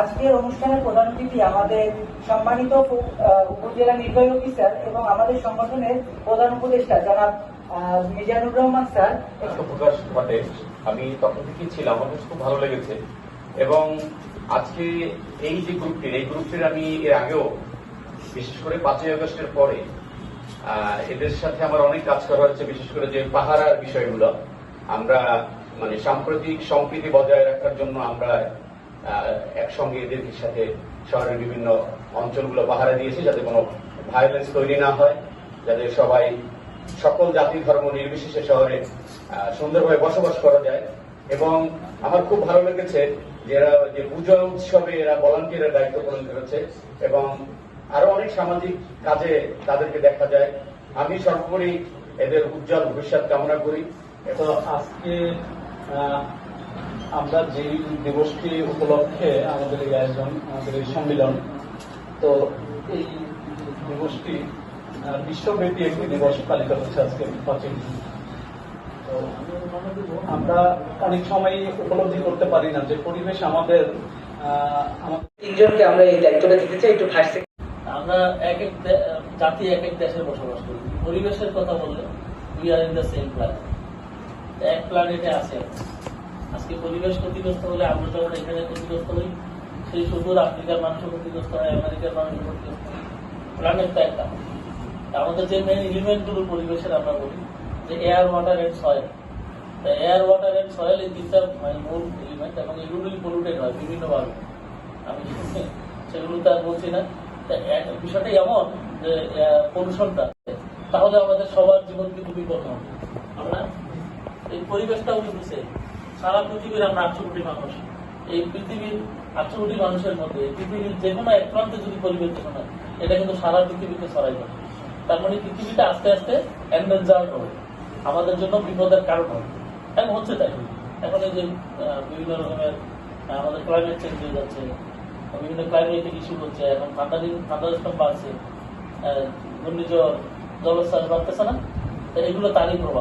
আজকের অনুষ্ঠানের প্রধান অতিথি আমাদের সম্মানিত উপজেলা নির্বাহী অফিসার এবং আমাদের সংগঠনের প্রধান উপদেষ্টা, জনাব মিজানুর রহমান স্যার। প্রকাশ ঘটে। আমি তখন থেকেই ছিলাম আমার খুব ভালো লেগেছে। এবং আজকে এই যে গ্রুপটির, এই গ্রুপটির আমি এর আগেও, বিশেষ করে পাঁচই আগস্টের পরে এদের সাথে আমার অনেক কাজ করা হচ্ছে বিশেষ করে যে পাহারার বিষয়গুলো। আমরা মানে সাম্প্রতিক সম্প্রীতি বজায় রাখার জন্য আমরা একসঙ্গে এদের সাথে শহরের বিভিন্ন অঞ্চলগুলো পাহারা দিয়েছি যাতে কোনো ভায়োলেন্স তৈরি না হয়, যাতে সবাই সকল জাতি, ধর্ম নির্বিশেষে শহরে সুন্দরভাবে বসবাস করা যায়। এবং আমার খুব ভালো লেগেছে যে এরা, যে পুজো উৎসবে এরা ভলান্টিয়ারের দায়িত্ব পালন করেছে এবং আরও অনেক সামাজিক কাজে তাদেরকে দেখা যায়। আমি সর্বোপরি এদের উজ্জ্বল ভবিষ্যৎ কামনা করি। এবং আজকে আমরা যে দিবসটি উপলক্ষে আমাদের এই আয়োজন আমাদের এই সম্মেলন তো এই দিবসটি বিশ্বব্যাপী একটি দিবস পালিত হচ্ছে আজকে পাঁচই তো আমরা অনেক সময় উপলব্ধি করতে পারি না যে পরিবেশ আমাদের তিনজনকে আমরা এই দায়িত্বটা দিতে চাই একটু ফার্স্ট আমরা এক এক জাতি এক এক দেশে বসবাস করি। পরিবেশের কথা বললে we are in the same planet এক প্ল্যানেটে আছে। আজকে পরিবেশ ক্ষতিগ্রস্ত হলে আমরা যখন এখানে ক্ষতিগ্রস্ত হই। সেই সুদূর আফ্রিকার মানুষও ক্ষতিগ্রস্ত হয়, আমেরিকার মানুষও ক্ষতিগ্রস্ত হয়। প্ল্যানেট তো একটা। আমাদের যে মেন এলিমেন্টগুলো পরিবেশের আমরা বলি, যে এয়ার ওয়াটার এন্ড সয়েল তা এয়ার ওয়াটার এন্ড সয়েল এই তিনটা মানে মূল এলিমেন্ট এবং এগুলোই পলিউটেড হয় বিভিন্নভাবে। আমি সেগুলো তো আর বলছি না। বিষয়টা এমন যে পলিউশনটা তাহলে আমাদের সবার জীবন কিন্তু বিপদ হবে। আমরা এই পরিবেশটাও কিন্তু। সারা পৃথিবীর আমরা আটশো কোটি মানুষ। এই পৃথিবীর আটশো কোটি মানুষের মধ্যে পৃথিবীর যে কোনো এক প্রান্তে যদি পরিবেশ দূষণ হয়, এটা কিন্তু সারা পৃথিবীতে ছড়াই যাবে তার মানে পৃথিবীটা আস্তে আস্তে এন্ডেঞ্জার্ড হবে। আমাদের জন্য বিপদের কারণ হবে। এখন হচ্ছে তাই। এখন এই যে বিভিন্ন রকমের আমাদের ক্লাইমেট চেঞ্জ হয়ে যাচ্ছে, বিভিন্ন ক্লাইমেটিক ইস্যু হচ্ছে, এখন ঠান্ডা দিন, ঠান্ডা স্টক বাড়ছে ঘূর্ণিঝড়, জলোচ্ছ্বাস বাড়তেছে না? এগুলো তারই প্রভাব।